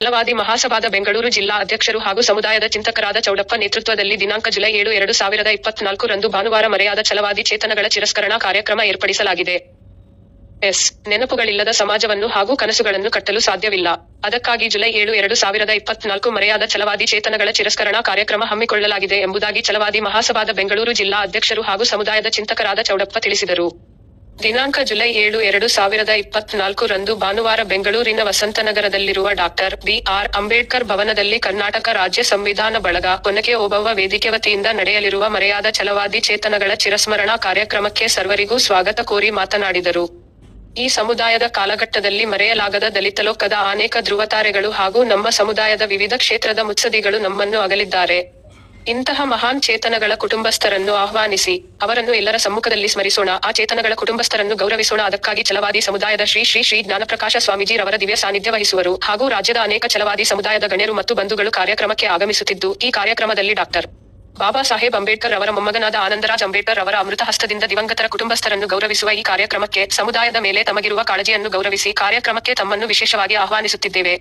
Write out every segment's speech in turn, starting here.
ಛಲವಾದಿ ಮಹಾಸಭಾದ ಬೆಂಗಳೂರು ಜಿಲ್ಲಾ ಅಧ್ಯಕ್ಷರು ಹಾಗೂ ಸಮುದಾಯದ ಚಿಂತಕರಾದ ಚೌಡಪ್ಪ ನೇತೃತ್ವದಲ್ಲಿ ದಿನಾಂಕ ಜುಲೈ ಏಳು, ಎರಡು ಸಾವಿರದ ಇಪ್ಪತ್ನಾಲ್ಕು ರಂದು ಭಾನುವಾರ ಮರೆಯಾದ ಛಲವಾದಿ ಚೇತನಗಳ ಚಿರಸ್ಕರಣಾ ಕಾರ್ಯಕ್ರಮ ಏರ್ಪಡಿಸಲಾಗಿದೆ. ಎಸ್. ನೆನಪುಗಳಿಲ್ಲದ ಸಮಾಜವನ್ನು ಹಾಗೂ ಕನಸುಗಳನ್ನು ಕಟ್ಟಲು ಸಾಧ್ಯವಿಲ್ಲ. ಅದಕ್ಕಾಗಿ ಜುಲೈ ಏಳು, ಎರಡು ಸಾವಿರದ ಇಪ್ಪತ್ನಾಲ್ಕು ಮರೆಯಾದ ಛಲವಾದಿ ಚೇತನಗಳ ಚಿರಸ್ಕರಣಾ ಕಾರ್ಯಕ್ರಮ ಹಮ್ಮಿಕೊಳ್ಳಲಾಗಿದೆ ಎಂಬುದಾಗಿ ಛಲವಾದಿ ಮಹಾಸಭಾದ ಬೆಂಗಳೂರು ಜಿಲ್ಲಾ ಅಧ್ಯಕ್ಷರು ಹಾಗೂ ಸಮುದಾಯದ ಚಿಂತಕರಾದ ಚೌಡಪ್ಪ ತಿಳಿಸಿದರು. ದಿನಾಂಕ ಜುಲೈ ಏಳು ಎರಡು ಸಾವಿರದ ಇಪ್ಪತ್ನಾಲ್ಕು ರಂದು ಭಾನುವಾರ ಬೆಂಗಳೂರಿನ ವಸಂತನಗರದಲ್ಲಿರುವ ಡಾಕ್ಟರ್ ಬಿ ಆರ್ ಅಂಬೇಡ್ಕರ್ ಭವನದಲ್ಲಿ ಕರ್ನಾಟಕ ರಾಜ್ಯ ಸಂವಿಧಾನ ಬಳಗ ಕೊನಕೆ ಓಬವ್ವ ವೇದಿಕೆ ವತಿಯಿಂದ ನಡೆಯಲಿರುವ ಮರೆಯಾದ ಛಲವಾದಿ ಚೇತನಗಳ ಚಿರಸ್ಮರಣಾ ಕಾರ್ಯಕ್ರಮಕ್ಕೆ ಸರ್ವರಿಗೂ ಸ್ವಾಗತ ಕೋರಿ ಮಾತನಾಡಿದರು. ಈ ಸಮುದಾಯದ ಕಾಲಘಟ್ಟದಲ್ಲಿ ಮರೆಯಲಾಗದ ದಲಿತ ಲೋಕದ ಅನೇಕ ಧ್ರುವತಾರೆಗಳು ಹಾಗೂ ನಮ್ಮ ಸಮುದಾಯದ ವಿವಿಧ ಕ್ಷೇತ್ರದ ಮುತ್ಸದಿಗಳು ನಮ್ಮನ್ನು ಅಗಲಿದ್ದಾರೆ. ಇಂತಹ ಮಹಾನ್ ಚೇತನಗಳ ಕುಟುಂಬಸ್ಥರನ್ನು ಆಹ್ವಾನಿಸಿ, ಅವರನ್ನು ಎಲ್ಲರ ಸಮ್ಮುಖದಲ್ಲಿ ಸ್ಮರಿಸೋಣ. ಆ ಚೇತನಗಳ ಕುಟುಂಬಸ್ಥರನ್ನು ಗೌರವಿಸೋಣ. ಅದಕ್ಕಾಗಿ ಚಲವಾದಿ ಸಮುದಾಯದ ಶ್ರೀ ಶ್ರೀ ಶ್ರೀ ಜ್ಞಾನಪ್ರಕಾಶ ಸ್ವಾಮೀಜಿರವರ ದಿವ್ಯ ಸಾನ್ನಿಧ್ಯ ವಹಿಸುವರು. ಹಾಗೂ ರಾಜ್ಯದ ಅನೇಕ ಚಲವಾದಿ ಸಮುದಾಯದ ಗಣ್ಯರು ಮತ್ತು ಬಂಧುಗಳು ಕಾರ್ಯಕ್ರಮಕ್ಕೆ ಆಗಮಿಸುತ್ತಿದ್ದು, ಈ ಕಾರ್ಯಕ್ರಮದಲ್ಲಿ ಡಾಕ್ಟರ್ ಬಾಬಾ ಸಾಹೇಬ್ ಅಂಬೇಡ್ಕರ್ ಅವರ ಮೊಮ್ಮಗನಾದ ಆನಂದರಾಜ್ ಅಂಬೇಡ್ಕರ್ ಅವರ ಅಮೃತ ಹಸ್ತದಿಂದ ದಿವಂಗತರ ಕುಟುಂಬಸ್ಥರನ್ನು ಗೌರವಿಸುವ ಈ ಕಾರ್ಯಕ್ರಮಕ್ಕೆ ಸಮುದಾಯದ ಮೇಲೆ ತಮಗಿರುವ ಕಾಳಜಿಯನ್ನು ಗೌರವಿಸಿ ಕಾರ್ಯಕ್ರಮಕ್ಕೆ ತಮ್ಮನ್ನು ವಿಶೇಷವಾಗಿ ಆಹ್ವಾನಿಸುತ್ತಿದ್ದೇವೆ.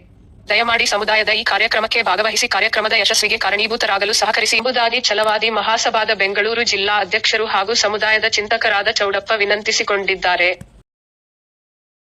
ದಯಮಾಡಿ ಸಮುದಾಯದ ಈ ಕಾರ್ಯಕ್ರಮಕ್ಕೆ ಭಾಗವಹಿಸಿ, ಕಾರ್ಯಕ್ರಮದ ಯಶಸ್ವಿಗೆ ಕಾರಣೀಭೂತರಾಗಲು ಸಹಕರಿಸಿ. ಎಂಬುದಾಗಿ ಛಲವಾದಿ ಮಹಾಸಭಾದ ಬೆಂಗಳೂರು ಜಿಲ್ಲಾ ಅಧ್ಯಕ್ಷರು ಹಾಗೂ ಸಮುದಾಯದ ಚಿಂತಕರಾದ ಚೌಡಪ್ಪ ವಿನಂತಿಸಿಕೊಂಡಿದ್ದಾರೆ.